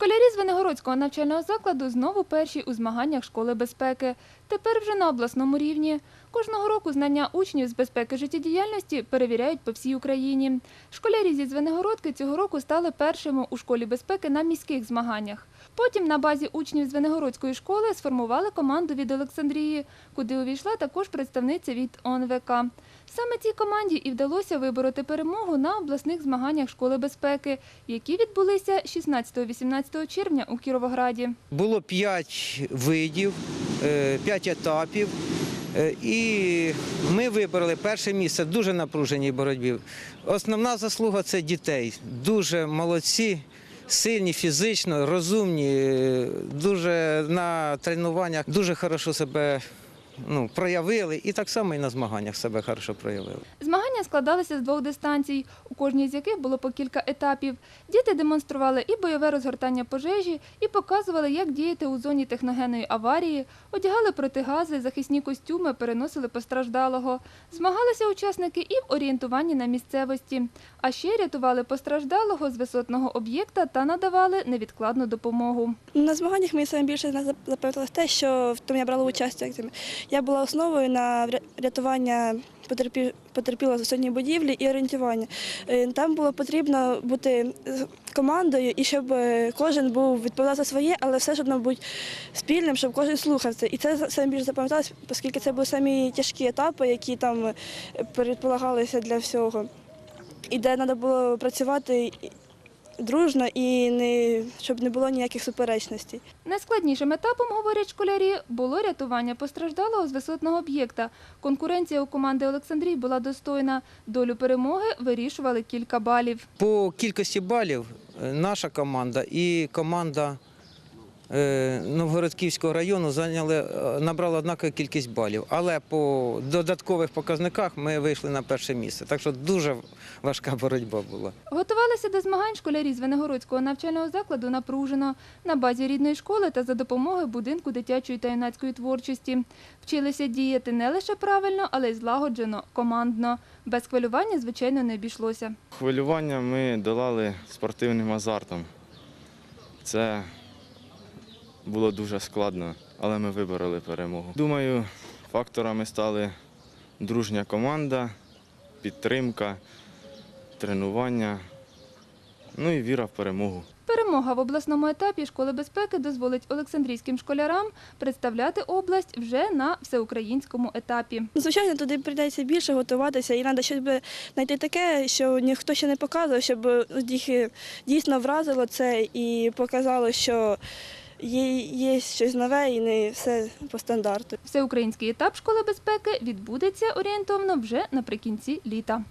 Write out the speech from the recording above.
Школярі з Венегородського навчального закладу знову перші у змаганнях школи безпеки. Тепер вже на обласному рівні. Кожного року знання учнів з безпеки життєдіяльності перевіряють по всій Україні. Школярі зі Звенигородки цього року стали першими у школі безпеки на міських змаганнях. Потім на базі учнів з Венегородської школи сформували команду від Олександрії, куди увійшла також представниця від ОНВК. Саме цій команді і вдалося вибороти перемогу на обласних змаганнях школи безпеки, які відбулися 16-18 червня у Кіровограді. Було п'ять видів, е, п'ять етапів. Е, І ми вибрали перше місце в дуже напруженій боротьбі. Основна заслуга це дітей. Дуже молодці, сильні фізично, розумні, дуже на тренуваннях дуже хорошо себе ну, проявили. І так само і на змаганнях себе хорошо проявили. Змагання складалися з двох дистанцій, у кожній з яких було по кілька етапів. Діти демонстрували і бойове розгортання пожежі, і показували, як діяти у зоні техногенної аварії, одягали протигази, захисні костюми, переносили постраждалого. Змагалися учасники і в орієнтуванні на місцевості. А ще рятували постраждалого з висотного об'єкта та надавали невідкладну допомогу. На змаганнях мені більше зна- те, що в тому я брала участь. Я була основою на рятування потерпі- потерпілого з висотній будівлі і орієнтування. Е, Там було потрібно бути командою і щоб е, кожен був відповідав за своє, але все ж одно бути спільним, щоб кожен слухався. І це саме більше запам'яталось, оскільки це були самі тяжкі етапи, які там передполагалися для всього. І де треба було працювати дружно і не щоб не було ніяких суперечностей. Найскладнішим етапом, говорять школярі, було рятування постраждалого з висотного об'єкта. Конкуренція у команди Олександрій була достойна. Долю перемоги вирішували кілька балів. По кількості балів е, наша команда і команда Новгородківського району зайняли, е, набрали однакову кількість балів. Але по додаткових показниках ми вийшли на перше місце. Так що дуже важка боротьба була. Готувалися до змагань школярі з Венегородського навчального закладу напружено на базі рідної школи та за допомогою будинку дитячої та юнацької творчості. Вчилися діяти не лише правильно, але й злагоджено, командно. Без хвилювання, звичайно, не обійшлося. Хвилювання ми долали спортивним азартом. Це було дуже складно, але ми вибороли перемогу. Думаю, факторами стали дружня команда, підтримка, тренування, ну і віра в перемогу. Перемога в обласному етапі школи безпеки дозволить олександрійським школярам представляти область вже на всеукраїнському етапі. Звичайно, туди прийдеться більше готуватися, і треба щось знайти таке, що ніхто ще не показував, щоб їх дійсно вразило це і показало, що є, щось нове і не все по стандарту. Всеукраїнський етап школи безпеки відбудеться орієнтовно вже наприкінці літа.